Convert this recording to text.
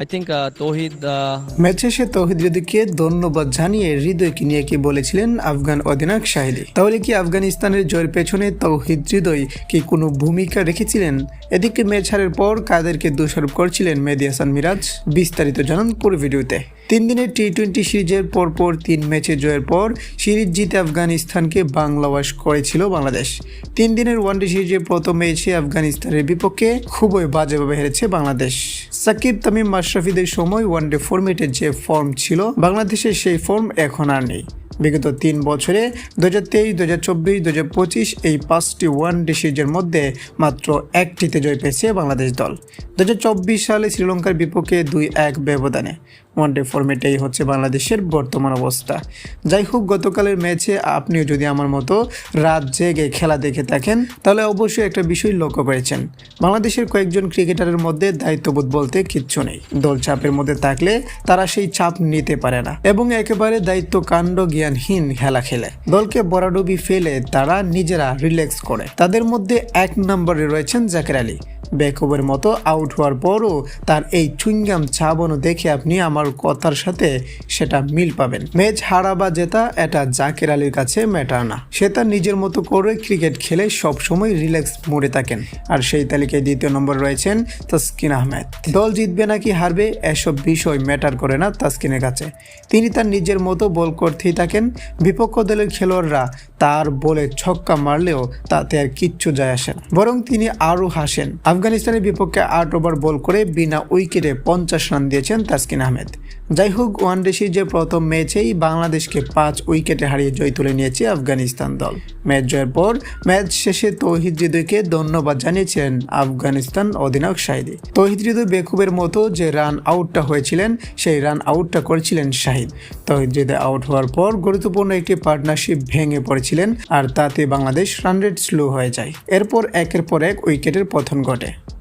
I think uh, uh, match শেষে ধন্যবাদ জানিয়ে হৃদয়কে নিয়ে কি বলেছিলেন আফগান অধিনায়ক শাহিদি। তাহলে কি আফগানিস্তানের জয়ের পেছনে হৃদয় কি কোনো ভূমিকা রেখেছিলেন? এদিকে ম্যাচ হারের পর কাদেরকে দোষারোপ করছিলেন মিরাজ। বিস্তারিত জানান পুরো ভিডিওতে। তিন দিনের টি টোয়েন্টি সিরিজের পরপর তিন ম্যাচে জয়ের পর সিরিজ জিতে আফগানিস্তানকে বাংলাবাস করেছিল বাংলাদেশ। তিন দিনের ওয়ানডে সিরিজের প্রথম ম্যাচে আফগানিস্তানের বিপক্ষে খুবই বাজেভাবে হেরেছে বাংলাদেশ। সাকিব তামিম মাশরাফিদের সময় ওয়ানডে ফর্মেটের যে ফর্ম ছিল বাংলাদেশের সেই ফর্ম এখন আর নেই। বিগত তিন বছরে দু হাজার তেইশ দু হাজার চব্বিশ দু হাজার পঁচিশ এই পাঁচটি ওয়ান ডে সিরিজের মধ্যে মাত্র একটিতে জয় পেয়েছে বাংলাদেশ দল। দু হাজার চব্বিশ সালে শ্রীলঙ্কার বিপক্ষে দুই এক ব্যবধানে। ওয়ান ডে ফরম্যাটেই হচ্ছে বাংলাদেশের বর্তমান অবস্থা। যাই হোক, গতকালের ম্যাচে আপনিও যদি আমার মতো রাত জেগে খেলা দেখে থাকেন, তাহলে অবশ্যই একটা বিষয় লক্ষ্য করেছেন। বাংলাদেশের কয়েকজন ক্রিকেটারের মধ্যে দায়িত্ববোধ বলতে কিচ্ছু নেই। দল চাপের মধ্যে থাকলে তারা সেই চাপ নিতে পারে না। এবং একেবারে দায়িত্ব কাণ্ড জ্ঞানহীন খেলা খেলে। দলকে বরাডুবি ফেলে তারা নিজেরা রিল্যাক্স করে। তাদের মধ্যে এক নম্বরে রয়েছেন জাকের আলী। বেকবের মতো আউট হওয়ার পরও তার এই চুইংগাম চাবানো দেখে আপনি আমার কথার সাথে সেটা মিল পাবেন। ম্যাচ হারা বা জেতা, এটা জাকের আলীর কাছে ম্যাটার না। সে তার নিজের মতো করে ক্রিকেট খেলে সবসময় রিল্যাক্স মোডে থাকেন। আর সেই তালিকায় দ্বিতীয় নম্বর রয়েছেন তাসকিন আহমেদ। দল জিতবে নাকি হারবে, এসব বিষয় ম্যাটার করে না তাসকিনের কাছে। তিনি তার নিজের মতো বল করতেই থাকেন। বিপক্ষ দলের খেলোয়াড়রা তার বলে ছক্কা মারলেও তাতে আর কিচ্ছু যায় আসে না। বরং তিনি আরও হাসেন। আফগানিস্তানের বিপক্ষে আট ওভার বল করে বিনা উইকেটে পঞ্চাশ রান দিয়েছেন তাসকিন আহমেদ। যাই হোক, ওয়ানডে সিরিজের প্রথম ম্যাচেই বাংলাদেশকে পাঁচ উইকেটে হারিয়ে জয় তুলে নিয়েছে আফগানিস্তান দল। ম্যাচ জয়ের পর, ম্যাচ শেষে তৌহিদ হৃদয়কে ধন্যবাদ জানিয়েছেন আফগানিস্তান অধিনায়ক শাহিদি। তৌহিদ হৃদয় বেকুবের মতো যে রান আউটটা হয়েছিলেন, সেই রান আউটটা করেছিলেন শাহিদ। তৌহিদ হৃদয় আউট হওয়ার পর গুরুত্বপূর্ণ একটি পার্টনারশিপ ভেঙে পড়েছিলেন আর তাতে বাংলাদেশ রান রেট স্লো হয়ে যায়। এরপর একের পর এক উইকেটের পথন ঘটে।